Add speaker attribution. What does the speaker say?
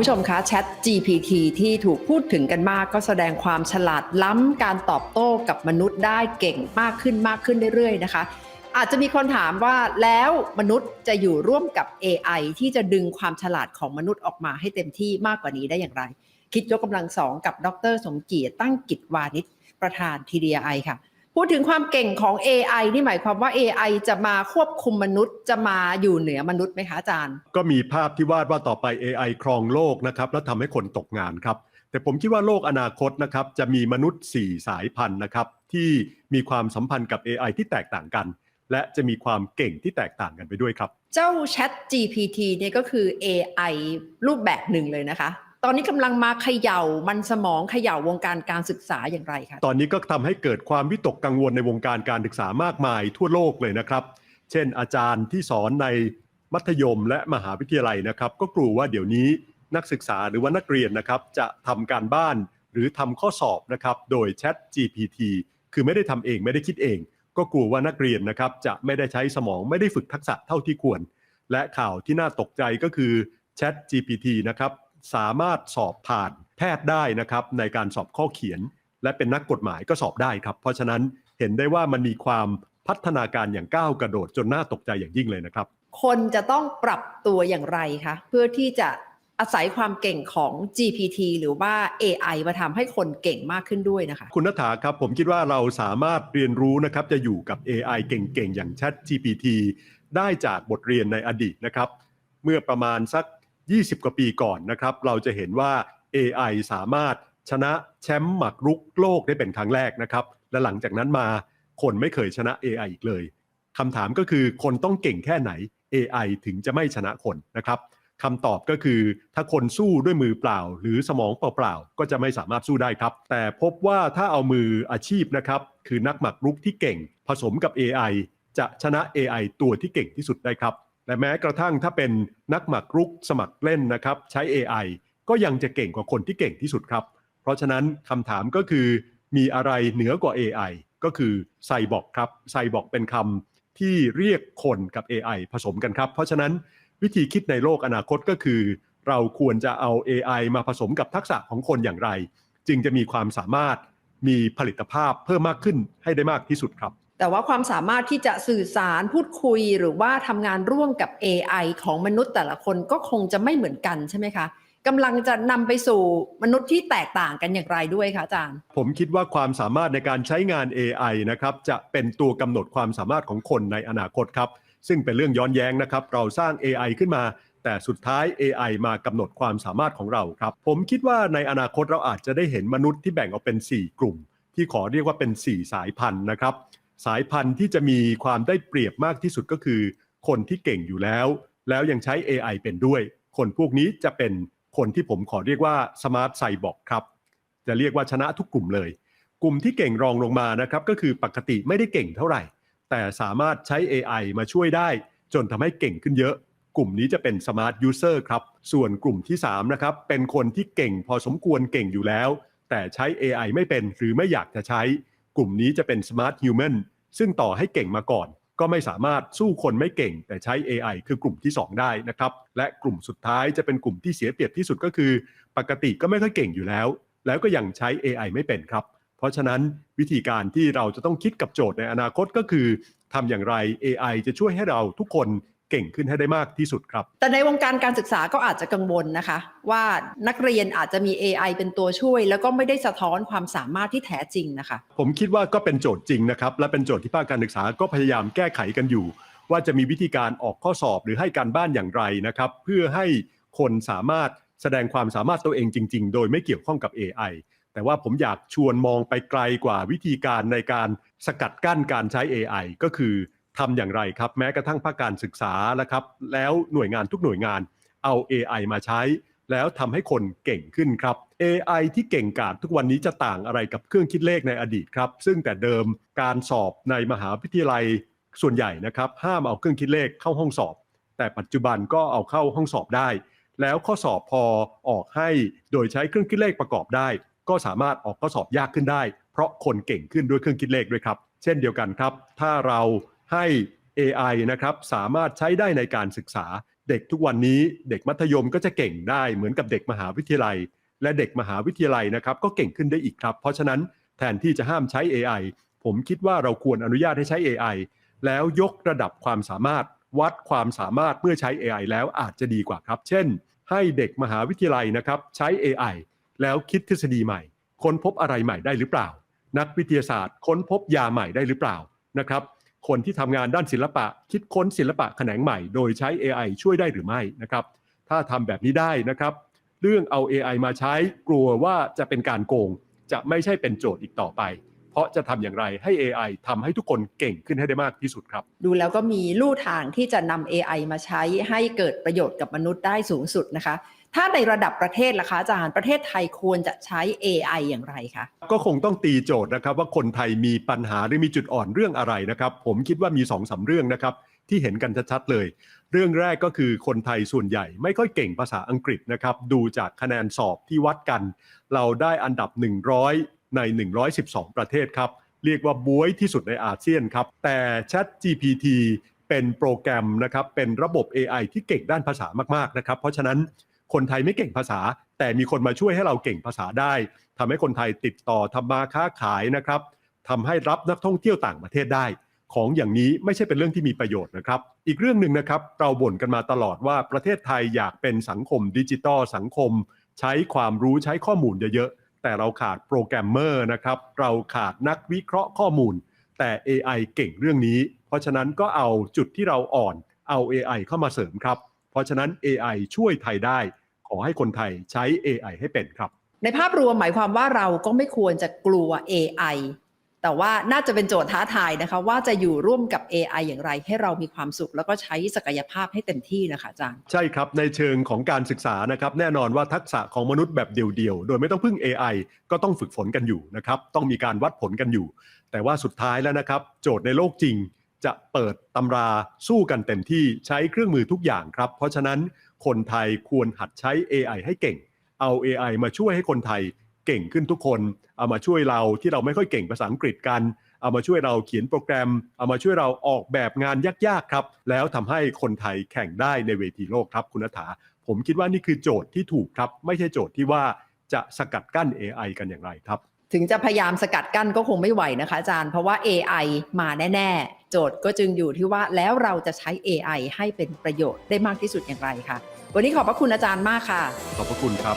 Speaker 1: ผู้ชมคะ Chat GPT ที่ถูกพูดถึงกันมาก ก็แสดงความฉลาดล้ำการตอบโต้กับมนุษย์ได้เก่งมากขึ้นมากขึ้นเรื่อยๆนะคะ อาจจะมีคนถามว่าแล้วมนุษย์จะอยู่ร่วมกับ AI ที่จะดึงความฉลาดของมนุษย์ออกมาให้เต็มที่มากกว่านี้ได้อย่างไร คิดยกกำลังสองกับดร สมเกียรติตั้งกิจวานิชประธาน TDI ค่ะ พูดถึงความเก่งของ AI นี่หมายความว่า AI จะมาควบคุมมนุษย์ จะมาอยู่เหนือมนุษย์ไหมคะอาจารย์
Speaker 2: ก็มีภาพที่วาดว่าต่อไป AI ครองโลกนะครับแล้วทำให้คนตกงานครับ แต่ผมคิดว่าโลกอนาคตนะครับจะมีมนุษย์ 4 สายพันธุ์นะครับที่มีความสัมพันธ์กับ AI ที่แตกต่างกัน และจะมีความเก่งที่แตกต่างกันไปด้วยครับ
Speaker 1: เจ้า Chat GPT เนี่ยก็คือ AI รูปแบบหนึ่งเลยนะคะ ตอนนี้กำลังมาเขย่ามันสมองเขย่าวงการการศึกษาอย่างไรคะ
Speaker 2: ตอนนี้ก็ทำให้เกิดความวิตกกังวลในวงการการศึกษามากมายทั่วโลกเลยนะครับ เช่น อาจารย์ที่สอนในมัธยมและมหาวิทยาลัยนะครับ ก็กลัวว่าเดี๋ยวนี้นักศึกษาหรือว่านักเรียนนะครับ จะทำการบ้านหรือทำข้อสอบนะครับ โดย Chat GPT คือไม่ได้ทำเองไม่ได้คิดเอง ก็กลัวว่านักเรียนนะครับจะไม่ได้ใช้สมองไม่ได้ฝึกทักษะเท่าที่ควร และข่าวที่น่าตกใจก็คือ Chat GPT นะครับ สามารถสอบผ่านแพทย์ได้นะครับ ในการสอบข้อเขียน และเป็นนักกฎหมายก็สอบได้ครับ เพราะฉะนั้นเห็นได้ว่ามันมีความพัฒนาการอย่างก้าวกระโดดจนน่าตกใจอย่างยิ่งเลยนะครับ
Speaker 1: คนจะต้องปรับตัวอย่างไรคะเพื่อที่จะอาศัยความเก่งของ GPT หรือว่า AI มาทำให้คนเก่งมากขึ้นด้วยนะคะ
Speaker 2: คุณนัฐาครับ ผมคิดว่าเราสามารถเรียนรู้นะครับ จะอยู่กับ AI เก่งๆ อย่าง Chat GPT ได้จากบทเรียนในอดีตนะครับ เมื่อประมาณสัก 20 กว่าปีก่อนนะครับ เราจะเห็นว่า AI สามารถชนะแชมป์หมักรุกโลกได้เป็นครั้งแรกนะครับ และหลังจากนั้นมาคนไม่เคยชนะ AI อีกเลยคำถามก็คือคนต้องเก่งแค่ไหน AI ถึงจะไม่ชนะคนนะครับคำตอบก็คือถ้าคนสู้ด้วยมือเปล่า หรือสมองเปล่าๆก็จะไม่สามารถสู้ได้ครับ แต่พบว่าถ้าเอามืออาชีพนะครับคือนักหมักรุกที่เก่ง ผสมกับ AI จะชนะ AI ตัวที่เก่งที่สุดได้ครับ และแม้กระทั่งถ้าเป็นนักหมักรุกสมัครเล่นนะครับ ใช้ AI ก็ยังจะเก่งกว่าคนที่เก่งที่สุดครับ เพราะฉะนั้นคำถามก็คือ มีอะไรเหนือกว่า AI ก็คือไซบอร์กครับไซบอร์กเป็นคำที่เรียกคนกับ AI ผสมกันครับ เพราะฉะนั้นวิธีคิดในโลกอนาคตก็คือ เราควรจะเอา AI มาผสมกับทักษะของคนอย่างไร จึงจะมีความสามารถมีผลิตภาพเพิ่มมากขึ้นให้ได้มากที่สุดครับ
Speaker 1: แต่ว่าความสามารถที่จะสื่อสารพูดคุยหรือว่าทำงานร่วมกับ AI ของมนุษย์แต่ละคนก็คงจะไม่เหมือนกันใช่ไหมคะกำลังจะนำไปสู่มนุษย์ที่แตกต่างกันอย่างไรด้วยคะอาจารย์
Speaker 2: ผมคิดว่าความสามารถในการใช้งาน AI นะครับจะเป็นตัวกำหนดความสามารถของคนในอนาคตครับ ซึ่งเป็นเรื่องย้อนแย้งนะครับ เราสร้าง AI ขึ้นมาแต่สุดท้าย AI มากำหนดความสามารถของเราครับ ผมคิดว่าในอนาคตเราอาจจะได้เห็นมนุษย์ที่แบ่งออกเป็น 4 กลุ่ม ที่ขอเรียกว่าเป็น 4 สายพันธุ์นะครับ สายพันธุ์ที่จะมีความได้เปรียบมากที่สุดก็คือ คนที่เก่งอยู่แล้ว แล้วยังใช้ AI เป็นด้วย คนพวกนี้จะเป็นคนที่ผมขอเรียกว่าสมาร์ทไซบอร์กครับ จะเรียกว่าชนะทุกกลุ่มเลย กลุ่มที่เก่งรองลงมานะครับก็คือปกติไม่ได้เก่งเท่าไหร่ แต่สามารถใช้ AI มาช่วยได้ จนทำให้เก่งขึ้นเยอะ กลุ่มนี้จะเป็น Smart User ครับ ส่วนกลุ่มที่3นะครับเป็นคนที่เก่งพอสมควรเก่งอยู่แล้ว แต่ใช้ AI ไม่เป็นหรือไม่อยากจะใช้ กลุ่มนี้จะเป็น Smart Human ซึ่งต่อให้เก่งมาก่อน ก็ไม่สามารถสู้คนไม่เก่ง แต่ใช้ AI คือกลุ่มที่ 2 ได้นะครับ และกลุ่มสุดท้ายจะเป็นกลุ่มที่เสียเปรียบที่สุดก็คือ ปกติก็ไม่ค่อยเก่งอยู่แล้ว แล้วก็ยังใช้ AI ไม่เป็นครับ เพราะฉะนั้นวิธีการที่เราจะต้องคิดกับโจทย์ในอนาคตก็คือทำอย่างไร AI จะช่วยให้เราทุกคน เก่งขึ้นให้ได้มากที่สุดครับ
Speaker 1: แต่ในวงการการศึกษาก็อาจจะกังวลนะคะ ว่านักเรียนอาจจะมี AI เป็นตัวช่วย แล้วก็ไม่ได้สะท้อนความสามารถที่แท้จริงนะคะ
Speaker 2: ผมคิดว่าก็เป็นโจทย์จริงนะครับและเป็นโจทย์ที่ภาคการศึกษาก็พยายามแก้ไขกันอยู่ ว่าจะมีวิธีการออกข้อสอบหรือให้การบ้านอย่างไรนะครับเพื่อให้คนสามารถแสดงความสามารถตัวเองจริง ๆ โดยไม่เกี่ยวข้องกับ AI แต่ว่าผมอยากชวนมองไปไกลกว่าวิธีการในการสกัดกั้นการใช้ AI ก็คือ ทำอย่างไรครับ แม้กระทั่งภาคการศึกษาแล้วครับ แล้วหน่วยงานทุกหน่วยงานเอา AI มาใช้ แล้วทำให้คนเก่งขึ้นครับ AI ที่เก่งกาจทุกวันนี้จะต่างอะไรกับเครื่องคิดเลขในอดีตครับ ซึ่งแต่เดิมการสอบในมหาวิทยาลัยส่วนใหญ่นะครับห้ามเอาเครื่องคิดเลขเข้าห้องสอบ แต่ปัจจุบันก็เอาเข้าห้องสอบได้ แล้วข้อสอบพอออกให้โดยใช้เครื่องคิดเลขประกอบได้ ก็สามารถออกข้อสอบยากขึ้นได้ เพราะคนเก่งขึ้นด้วยเครื่องคิดเลขด้วยครับ เช่นเดียวกันครับ ถ้าเรา ให้ AI นะครับสามารถใช้ได้ในการศึกษา เด็กทุกวันนี้เด็กมัธยมก็จะเก่งได้เหมือนกับเด็กมหาวิทยาลัย และเด็กมหาวิทยาลัยนะครับก็เก่งขึ้นได้อีกครับ เพราะฉะนั้นแทนที่จะห้ามใช้ AI ผมคิดว่าเราควรอนุญาตให้ใช้ AI แล้วยกระดับความสามารถ วัดความสามารถเมื่อใช้ AI แล้วอาจจะดีกว่าครับ เช่น ให้เด็กมหาวิทยาลัยนะครับใช้ AI แล้วคิดทฤษฎีใหม่ ค้นพบอะไรใหม่ได้หรือเปล่า นักวิทยาศาสตร์ ค้นพบยาใหม่ได้หรือเปล่านะครับ คนที่ทำงานด้านศิลปะ คิดค้นศิลปะแขนงใหม่ โดยใช้ AI ช่วยได้หรือไม่นะครับ ถ้าทำแบบนี้ได้นะครับ เรื่องเอา AI มาใช้กลัวว่าจะเป็นการโกง จะไม่ใช่เป็นโจทย์อีกต่อไป เพราะจะทำอย่างไรให้ AI ทำให้ทุกคนเก่งขึ้นให้ได้มากที่สุดครับ
Speaker 1: ดูแล้วก็มีลู่ทางที่จะนำ AI มาใช้ให้เกิดประโยชน์กับมนุษย์ได้สูงสุดนะคะ ถ้าในระดับประเทศล่ะคะอาจารย์ประเทศไทยควรจะใช้ AI อย่างไรคะ
Speaker 2: ก็คงต้องตีโจทย์นะครับ ว่าคนไทยมีปัญหาหรือมีจุดอ่อนเรื่องอะไรนะครับ ผมคิดว่ามี2อสาเรื่องนะครับ ที่เห็นกันชัดๆเลย เรื่องแรกก็คือคนไทยส่วนใหญ่ไม่ค่อยเก่งภาษาอังกฤษนะครับ ดูจากคะแนนสอบที่วัดกัน เราได้อันดับ 100 ใน 112 ประเทศครับ เรียกว่าบวยที่สุดในอาเซียนครับ แต่ Chat GPT เป็นโปรแกรมนะครับเป็นระบบ AI ที่เก่งด้านภาษามากๆนะครับ เพราะฉะนั้น คนไทยไม่เก่งภาษา แต่มีคนมาช่วยให้เราเก่งภาษาได้ทำให้คนไทยติดต่อทำมาค้าขายนะครับทำให้รับนักท่องเที่ยวต่างประเทศได้ ของอย่างนี้ไม่ใช่เป็นเรื่องที่มีประโยชน์นะครับ อีกเรื่องหนึ่งนะครับเราบ่นกันมาตลอดว่าประเทศไทยอยากเป็นสังคมดิจิตอลสังคม ใช้ความรู้ใช้ข้อมูลเยอะๆแต่เราขาดโปรแกรมเมอร์นะครับเราขาดนักวิเคราะห์ข้อมูล แต่ AI เก่งเรื่องนี้ เพราะฉะนั้นก็เอาจุดที่เราอ่อนเอา AI เข้ามาเสริมครับ เพราะฉะนั้น AI ช่วยไทยได้ ขอให้คนไทยใช้ AI ให้เป็นครับ
Speaker 1: ในภาพรวมหมายความว่าเราก็ไม่ควรจะกลัว AI แต่ว่าน่าจะเป็นโจทย์ท้าทายนะคะ ว่าจะอยู่ร่วมกับ AI อย่างไรให้เรามีความสุข แล้วก็ใช้ศักยภาพให้เต็มที่นะคะอาจารย์
Speaker 2: ใช่ครับ ในเชิงของการศึกษานะครับแน่นอนว่าทักษะของมนุษย์แบบเดียวๆ โดยไม่ต้องพึ่ง AI ก็ต้องฝึกฝนกันอยู่นะครับต้องมีการวัดผลกันอยู่ แต่ว่าสุดท้ายแล้วนะครับ โจทย์ในโลกจริง จะเปิดตำราสู้กันเต็มที่ใช้เครื่องมือทุกอย่างครับ เพราะฉะนั้น คนไทยควรหัดใช้ AI ให้เก่ง เอา AI มาช่วยให้คนไทยเก่งขึ้นทุกคน เอามาช่วยเราที่เราไม่ค่อยเก่งภาษาอังกฤษกัน เอามาช่วยเราเขียนโปรแกรม เอามาช่วยเราออกแบบงานยากๆครับ แล้วทำให้คนไทยแข่งได้ในเวทีโลกครับคุณนัฐาผมคิดว่านี่คือโจทย์ที่ถูกครับ ไม่ใช่โจทย์ที่ว่าจะสกัดกั้น AI กันอย่างไรครับ
Speaker 1: ถึงจะพยายามสกัดกั้นก็คงไม่ไหวนะคะอาจารย์ เพราะว่า AI มาแน่ ๆ โจทย์ก็จึงอยู่ที่ว่าแล้วเราจะใช้ AI ให้เป็นประโยชน์ได้มากที่สุดอย่างไรค่ะ วันนี้ขอบพระคุณอาจารย์มากค่ะ
Speaker 2: ขอบพระคุณครับ